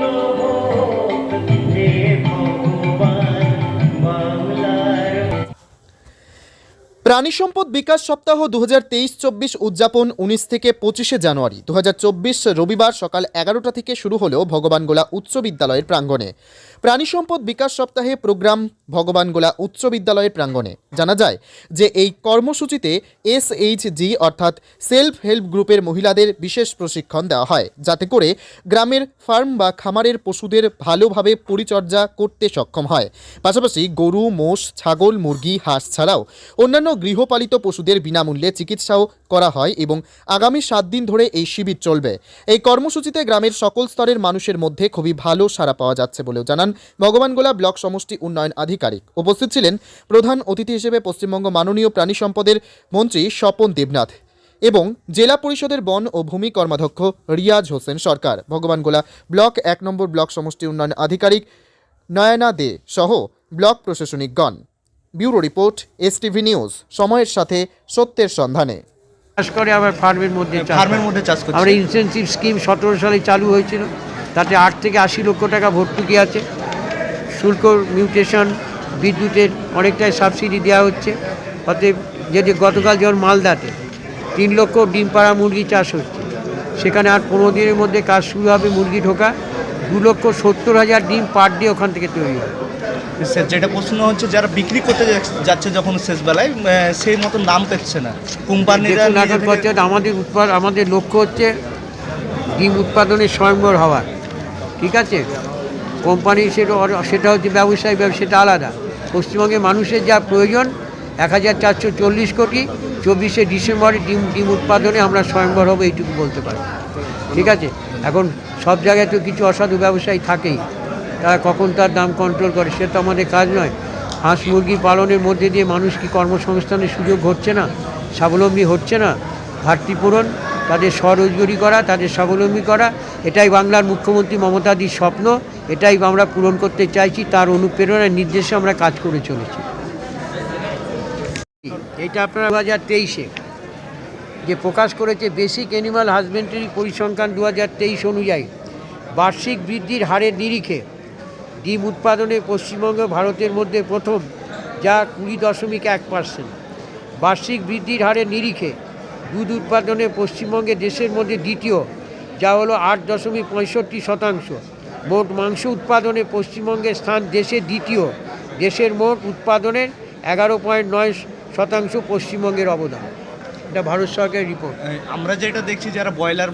know. প্রাণী সম্পদ বিকাশ সপ্তাহ দু হাজার তেইশ চব্বিশ উদযাপন উনিশ থেকে পঁচিশে জানুয়ারি। দু হাজার চব্বিশ রবিবার সকাল এগারোটা থেকে শুরু হলো ভগবানগোলা উচ্চ বিদ্যালয়ের প্রাঙ্গণে। প্রাণী সম্পদ বিকাশ সপ্তাহে প্রোগ্রাম ভগবানগোলা উচ্চ বিদ্যালয়ের প্রাঙ্গণে। জানা যায় যে এই কর্মসূচিতে এসএইচজি অর্থাৎ সেলফ হেল্প গ্রুপের মহিলাদের বিশেষ প্রশিক্ষণ দেওয়া হয়, যাতে করে গ্রামের ফার্ম বা খামারের পশুদের ভালোভাবে পরিচর্যা করতে সক্ষম হয়। পাশাপাশি গরু, মোষ, ছাগল, মুরগি, হাঁস ছাড়াও অন্যান্য গৃহপালিত পশুদের বিনামূল্যে চিকিৎসাও করা হয় এবং আগামী সাত দিন ধরে এই শিবির চলবে। এই কর্মসূচিতে গ্রামের সকল স্তরের মানুষের মধ্যে খুবই ভালো সাড়া পাওয়া যাচ্ছে বলেও জানান ভগবানগোলা ব্লক সমষ্টি উন্নয়ন আধিকারিক। উপস্থিত ছিলেন প্রধান অতিথি হিসেবে পশ্চিমবঙ্গ মাননীয় প্রাণী সম্পদের মন্ত্রী স্বপন দেবনাথ এবং জেলা পরিষদের বন ও ভূমি কর্মাধ্যক্ষ রিয়াজ হোসেন সরকার। ভগবানগোলা ব্লক এক নম্বর ব্লক সমষ্টি উন্নয়ন আধিকারিক নয়না দে সহ ব্লক প্রশাসনিকগণ। ব্যুরো রিপোর্ট এসটিভি নিউজ সময়ের সাথে সত্যের সন্ধানে। চাষ করে আবার ফার্মের মধ্যে চাষ ফার্মের মধ্যে চাষ করছে। আমরা ইনসেন্সিভ স্কিম সতেরো সালে চালু হয়েছিল। তাতে আট থেকে আশি লক্ষ টাকা ভর্তুকি আছে। শুল্ক মিউটেশন বিদ্যুতের অনেকটাই সাবসিডি দেওয়া হচ্ছে। অতএব যেটি গতকাল যেমন মালদাতে তিন লক্ষ ডিম পাড়া মুরগি চাষ হচ্ছে। সেখানে আর পনেরো দিনের মধ্যে কাজ শুরু হবে মুরগি ঢোকা। দু লক্ষ সত্তর হাজার ডিম পার ডে ওখান থেকে তৈরি হয়। যেটা প্রশ্ন হচ্ছে যারা বিক্রি করতে যাচ্ছে যখন শেষ বেলায় সেই মতো নাম পেচ্ছে না। কোম্পানিরা থেকে- পর্যন্ত আমাদের উৎপাদ আমাদের লক্ষ্য হচ্ছে ডিম উৎপাদনে স্বয়ংবর হওয়া। ঠিক আছে? কোম্পানি সেটা সেটা হচ্ছে ব্যবসায়ী ব্যব- সেটা আলাদা। পশ্চিমবঙ্গের মানুষের যা প্রয়োজন এক হাজার চারশো চল্লিশ কোটি চব্বিশে ডিসেম্বরে ডিম ডিম উৎপাদনে আমরা স্বয়ংবর হব এইটুকু বলতে পারি ঠিক আছে? এখন সব জায়গায় তো কিছু অসাধু ব্যবসায়ী থাকেই। তারা কখন তার দাম কন্ট্রোল করে, সে তো আমাদের কাজ নয়। হাঁস মুরগি পালনের মধ্যে দিয়ে মানুষ কি কর্মসংস্থানের সুযোগ হচ্ছে না? স্বাবলম্বী হচ্ছে না? ঘাটতি পূরণ, তাদের স্বরোজগারি করা, তাদের স্বাবলম্বী করা, এটাই বাংলার মুখ্যমন্ত্রী মমতাদির স্বপ্ন, এটাই আমরা পূরণ করতে চাইছি, তার অনুপ্রেরণার নির্দেশে আমরা কাজ করে চলেছি। এটা আপনারা দু হাজার তেইশে, যে প্রকাশ করেছে বেসিক অ্যানিমাল হাজবেন্ডারি পরিসংখ্যান দু হাজার তেইশ অনুযায়ী, বার্ষিক বৃদ্ধির হারের নিরিখে ডিম উৎপাদনে পশ্চিমবঙ্গ ভারতের মধ্যে প্রথম, যা কুড়ি দশমিক এক পার্সেন্ট বার্ষিক বৃদ্ধির হারে নিরিখে দুধ উৎপাদনে পশ্চিমবঙ্গে দেশের মধ্যে দ্বিতীয়, যা হলো আট দশমিক পঁয়ষট্টি শতাংশ। মোট মাংস উৎপাদনে পশ্চিমবঙ্গের স্থান দেশে দ্বিতীয়। দেশের মোট উৎপাদনের এগারো পয়েন্ট নয় শতাংশ পশ্চিমবঙ্গের অবদান। এটা ভারত সরকারের রিপোর্ট আমরা যেটা দেখছি, যারা ব্রয়লার